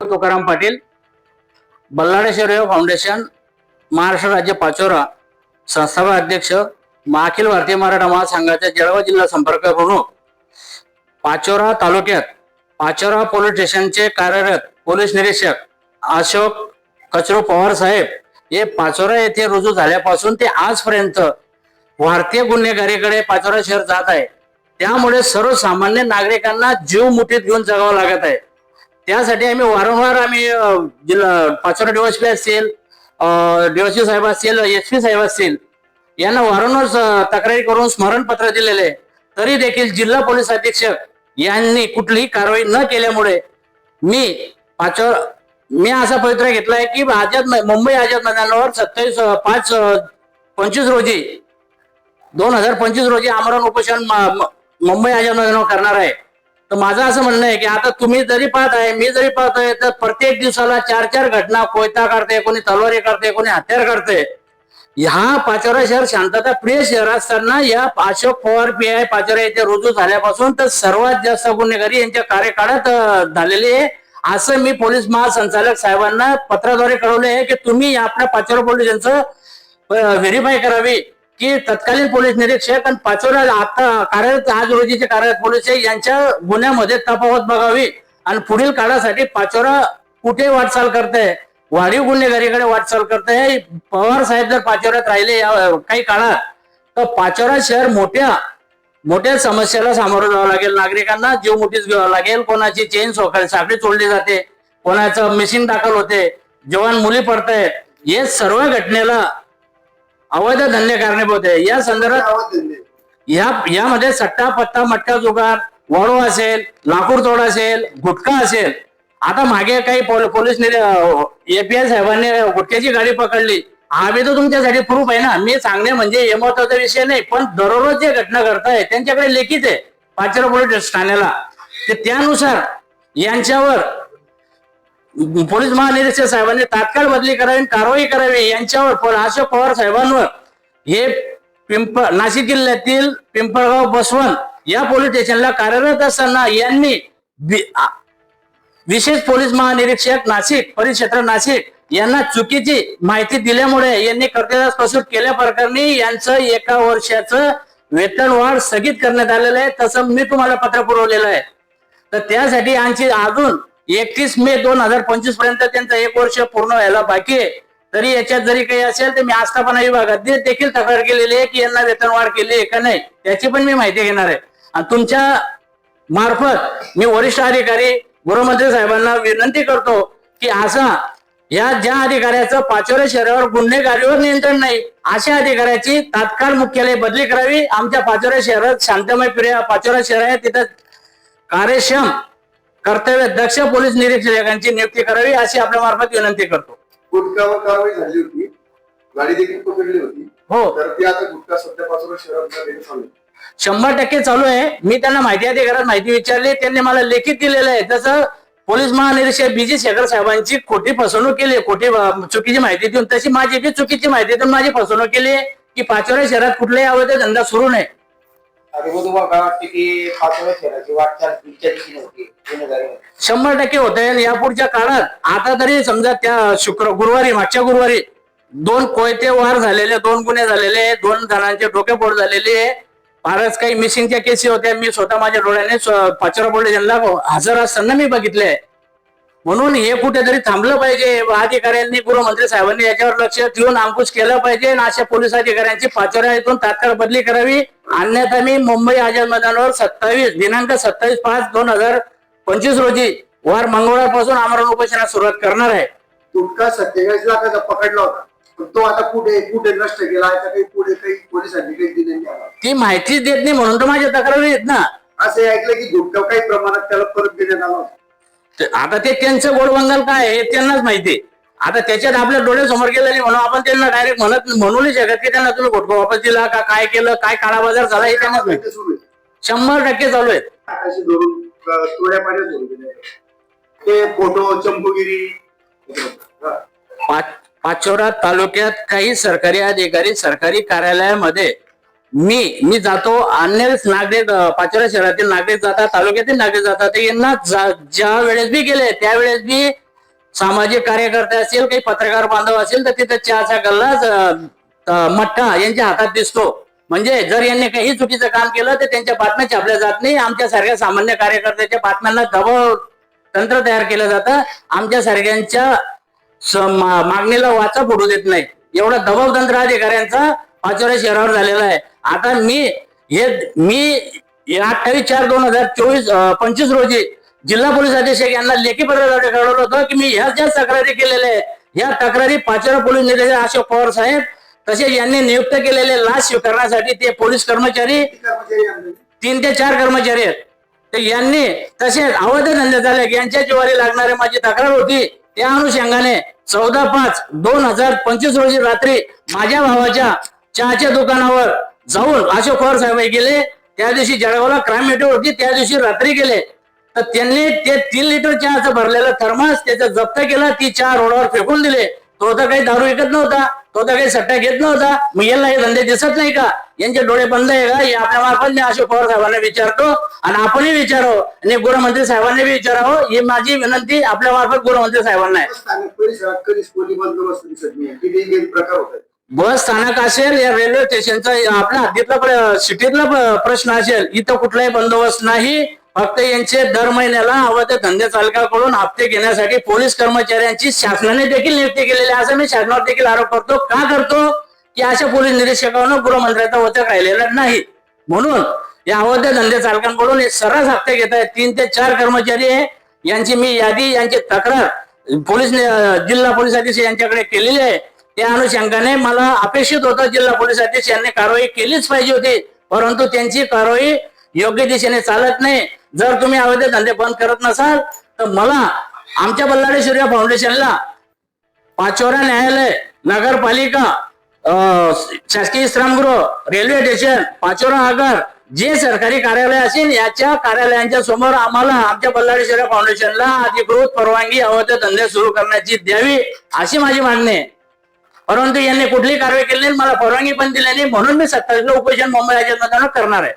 तुकाराम पाटील बल्लाळेश्वर शौर्य फाउंडेशन महाराष्ट्र राज्य पाचोरा संस्थापक अध्यक्ष माखिल भारतीय मराठा महासंघाचे जळगाव जिल्हा संपर्क प्रमुख पाचोरा तालुक्यात पाचोरा पोलीस स्टेशनचे कार्यरत पोलीस निरीक्षक अशोक कचरो पवार साहेब हे पाचोरा येथे रुजू झाल्यापासून ते आजपर्यंत भारतीय गुन्हेगारीकडे पाचोरा शहर जात आहे. त्यामुळे सर्वसामान्य नागरिकांना जीव मुठीत घेऊन जगावं लागत आहे. त्यासाठी आम्ही वारंवार आम्ही जिल्हा पाचोरा डीवायसपी असतील डीवायसपी साहेब असतील एस पी साहेब असतील यांना वारंवार तक्रारी करून स्मरणपत्र दिलेले आहे. तरी देखील जिल्हा पोलीस अधीक्षक यांनी कुठलीही कारवाई न केल्यामुळे मी पाचोरा मी असा पवित्र घेतलाय की आझाद मुंबई आझाद मैदानावर सत्तावीस पाच पंचवीस रोजी दोन हजार पंचवीस रोजी आमरण उपोषण म- म- मुंबई आझाद मैदानावर करणार आहे तर माझं असं म्हणणं आहे की आता तुम्ही जरी पाहत आहे मी जरी पाहतोय तर प्रत्येक दिवसाला चार चार घटना कोयता काढते कोणी तलवारी काढते कोणी हत्यार काढते ह्या पाचोरा शहर शांतता प्रिय शहर असताना या अशोक पवार पी आय पाचोरा येथे रुजू झाल्यापासून तर सर्वात जास्त गुन्हेगारी यांच्या कार्यकाळात झालेली आहे. असं मी पोलीस महासंचालक साहेबांना पत्राद्वारे कळवले आहे की तुम्ही आपल्या पाचोरा पोलीस यांचं व्हेरीफाय करावी. की तत्कालीन पोलीस निरीक्षक आणि पाचोरा आता कार्यरत आज रोजीचे कार्यरत पोलीस आहे यांच्या गुन्ह्यामध्ये तफावत बघावी आणि पुढील काळासाठी पाचोरा कुठे वाटचाल करते वाढीव गुन्हेगारीकडे वाटचाल करते पवार साहेब जर पाचोऱ्यात राहिले या काही काळात तर पाचोरा शहर मोठ्या मोठ्या समस्येला सामोरं जावं लागेल. नागरिकांना जीव मुठीच घ्यावं लागेल. कोणाची चेन सोकाळी साखळी चोडली जाते. कोणाचं मिसिंग दाखल होते. जवान मुली पडतायत. हे सर्व घटनेला अवैध धंदे कारणीभूत आहे या संदर्भात या यामध्ये सट्टा पत्ता मटका जुगार वाळू असेल लाकूड तोड असेल गुटखा असेल. आता मागे काही पोल- पोलीस एपीआय साहेबांनी गुटख्याची गाडी पकडली. हा बी तर तुमच्यासाठी प्रूफ आहे ना. मी सांगणे म्हणजे हे महत्त्वाचा विषय नाही पण दररोज जे घटना घडताय त्यांच्याकडे लेखित आहे. पाचरा पोलीस ठाण्याला. ते त्यानुसार यांच्यावर पोलीस महानिरीक्षक साहेबांनी तात्काळ बदली करावी आणि कारवाई करावी यांच्यावर पण अशोक पवार साहेबांवर हे पिंप नाशिक जिल्ह्यातील पिंपळगाव बसवंत या पोलीस स्टेशनला कार्यरत असताना यांनी विशेष पोलीस महानिरीक्षक नाशिक परिक्षेत्र नाशिक यांना चुकीची माहिती दिल्यामुळे यांनी कर्तव्यास कसूर केल्या प्रकरणी यांचं एका वर्षाचं वेतन वाढ स्थगित करण्यात आलेलं आहे. तसं मी तुम्हाला पत्र पुरवलेलं आहे. तर त्यासाठी यांची अजून एकतीस मे दोन हजार पंचवीसपर्यंत त्यांचं एक वर्ष पूर्ण व्हायला बाकी आहे. तरी याच्यात जरी काही असेल तर मी आस्थापना विभागात देखील तक्रार केलेली आहे की यांना वेतन वाढ केली आहे का नाही त्याची पण मी माहिती घेणार आहे. आणि तुमच्या मार्फत मी वरिष्ठ अधिकारी गृहमंत्री साहेबांना विनंती करतो की असा या ज्या अधिकाऱ्याचं पाचोरे शहरावर गुन्हेगारीवर नियंत्रण नाही अशा अधिकाऱ्याची तात्काळ मुख्यालय बदली करावी. आमच्या पाचोरे शहरात शांतमय प्रिय पाचोरा शहर आहे तिथं कार्यक्षम कर्तव्य दक्ष पोलीस निरीक्षकांची नियुक्ती करावी अशी आपल्या मार्फत विनंती करतो. गुटखावर कारवाई झाली होती. गाडी देखील पकडली होती. हो. तर ती आता गुटखा सध्यापासून शहरात देणं चालू आहे. शंभर टक्के चालू आहे. मी त्यांना माहिती अधिकारात माहिती विचारली. त्यांनी मला लेखित दिलेलं आहे. तसं पोलीस महानिरीक्षक बी. जी. शेखर साहेबांची खोटी फसवणूक केली आहे, खोटी अं, चुकीची माहिती देऊन. तशी माझी बी चुकीची माहिती देऊन माझी फसवणूक केली आहे की पाचोरा शहरात कुठलाही अवैध धंदा सुरू नाही आणि मग तुम्हाला काय वाटतं की पाचव्या शहराची वाटचाल पुढच्या दिशेने होती? शंभर टक्के होत आहे या पुढच्या काळात आता तरी समजा त्या शुक्र गुरुवारी मागच्या गुरुवारी दोन कोयते वार झालेले दोन गुन्हे झालेले दोन जणांचे डोकेफोड झालेले फारच काही मिसिंगच्या केसी होत्या. मी स्वतः माझ्या डोळ्याने स्व- पाचोरा पोलीस यांना हजर असताना मी बघितले. म्हणून हे कुठेतरी थांबलं पाहिजे. अधिकाऱ्यांनी गृहमंत्री साहेबांनी याच्यावर लक्ष देऊन अंकुश केलं पाहिजे. आणि अशा पोलीस अधिकाऱ्यांची पाचोऱ्या इथून तात्काळ बदली करावी. अन्यथा मी मुंबई आझाद मैदानावर सत्तावीस दिनांक सत्तावीस पाच दोन हजार पंचवीस रोजी वार मंगळवारपासून आमरण उपोषणास सुरुवात करणार आहे. गुटखा सत्तेचाळीस लाखाचा पकडला होता. पण तो आता कुठे कुठे नष्ट केला? आहे का काही पुढे काही पोलिसांनी काही दिलेली आहे ती माहितीच देत नाही म्हणून तर माझ्या तक्रारी आहेत ना. असं ऐकलं की गुटखा काही प्रमाणात त्याला परत देण्यात आला होता. ते- आता ते त्यांचं गोड बंगाल काय आहे हे त्यांनाच माहिती आता त्याच्यात आपल्या डोळ्यासमोर गेलेली म्हणून आपण त्यांना डायरेक्ट म्हणत म्हणू नाही शकत की त्यांना तुम्ही घोटको वापस दिला का काय केलं काय काळा बाजार झाला हे त्यांनाच माहिती ते सुरू आहे? शंभर टक्के चालू आहेत. अशी धरून थोड्या पाण्यात ते फोटो चंपूगिरी पाच पाचोरा तालुक्यात काही सरकारी अधिकारी सरकारी कार्यालयामध्ये मी मी जातो अन्य नागरिक पाचोरा शहरातील नागरिक जातात तालुक्यातील नागरिक जातात यांना जा- ज्या वेळेस बी गेले त्यावेळेस बी सामाजिक कार्यकर्ते असतील काही पत्रकार बांधव असेल तर तिथं चहाचा गल्लाच मठ्ठा यांच्या हातात दिसतो. म्हणजे जर यांनी काही चुकीचं काम केलं तर त्यांच्या बातम्या छापल्या जात नाही. आमच्या सारख्या सामान्य कार्यकर्त्याच्या बातम्यांना दबाव तंत्र तयार केलं जातं. आमच्या सारख्यांच्या मागणीला वाचा फोडू देत नाही. एवढा दबाव तंत्र अधिकाऱ्यांचा पाचोऱ्या शहरावर झालेला आहे. आता मी हे मी अठ्ठावीस चार दोन हजार चोवीस पंचवीस रोजी जिल्हा पोलीस अधीक्षक यांना लेखी पत्र कळवलं होतं की मी ह्या ज्या तक्रारी केलेल्या आहेत. ह्या तक्रारी पाचोरा पोलीस निरीक्षक अशोक पवार साहेब तसेच यांनी नियुक्त केलेले लाच स्वीकारण्यासाठी ते पोलीस कर्मचारी तीन ते चार कर्मचारी आहेत. तर यांनी तसेच अवैध धंदे झाले यांच्या जीवारी लागणारी माझी तक्रार होती त्या अनुषंगाने चौदा पाच दोन हजार पंचवीस रोजी रात्री माझ्या भावाच्या चहाच्या दुकानावर जाऊन अशोक पवार साहेब गेले त्या दिवशी जळगावला क्राईम मीटर होती त्या दिवशी रात्री गेले. तर त्यांनी ते तीन लिटर चहाचं भरलेलं थर्मास त्याचं जप्त केला ती चहा रोडावर फेकून दिले. तो तर काही दारू विकत नव्हता तो तर काही सट्टा घेत नव्हता. मग याला हे धंदे दिसत नाही का? यांचे डोळे बंद आहे का? हे आपल्या मार्फत मी अशोक पवार साहेबांना विचारतो आणि आपणही विचारो आणि गृहमंत्री साहेबांनी विचारावं. ही माझी विनंती आपल्या मार्फत गृहमंत्री साहेबांना आहे. बस स्थानक असेल या रेल्वे स्टेशनचा आपल्या हद्दीतला सिटीतला प्र- प्रश्न असेल इथं कुठलाही बंदोबस्त नाही. फक्त यांचे दर महिन्याला अवैध धंदे चालकाकडून हप्ते घेण्यासाठी पोलीस कर्मचाऱ्यांची शासनाने देखील नियुक्ती केलेली आहे. असं मी शासनावर देखील आरोप करतो. का करतो? की अशा पोलीस निरीक्षकांना गृहमंत्र्याचा वचक राहिलेला नाही. म्हणून या अवैध धंदे चालकांकडून सर्रास हप्ते घेत आहेत. तीन ते चार कर्मचारी आहे यांची मी यादी यांची तक्रार पोलीस जिल्हा पोलीस अधीक्षक यांच्याकडे केलेली आहे. त्या अनुषंगाने मला अपेक्षित होतं जिल्हा पोलीस अधीक्षक यांनी कारवाई केलीच पाहिजे होती. परंतु त्यांची कारवाई योग्य दिशेने चालत नाही. जर तुम्ही अवैध धंदे बंद करत नसाल तर मला आमच्या बल्लाडी सूर्य फाउंडेशनला पाचोरा न्यायालय नगरपालिका शासकीय विश्रामगृह रेल्वे स्टेशन पाचोरा आगार जे सरकारी कार्यालय असेल याच्या कार्यालयांच्या समोर आम्हाला आमच्या बल्लाडी सूर्य फाउंडेशनला अधिकृत परवानगी अवैध धंदे सुरू करण्याची द्यावी अशी माझी मागणी आहे. परंतु यांनी कुठली कारवाई केली नाही मला परवानगी पण दिली नाही म्हणून मी सत्तावीसला उपोषण मुंबई राज्यात करणार आहे.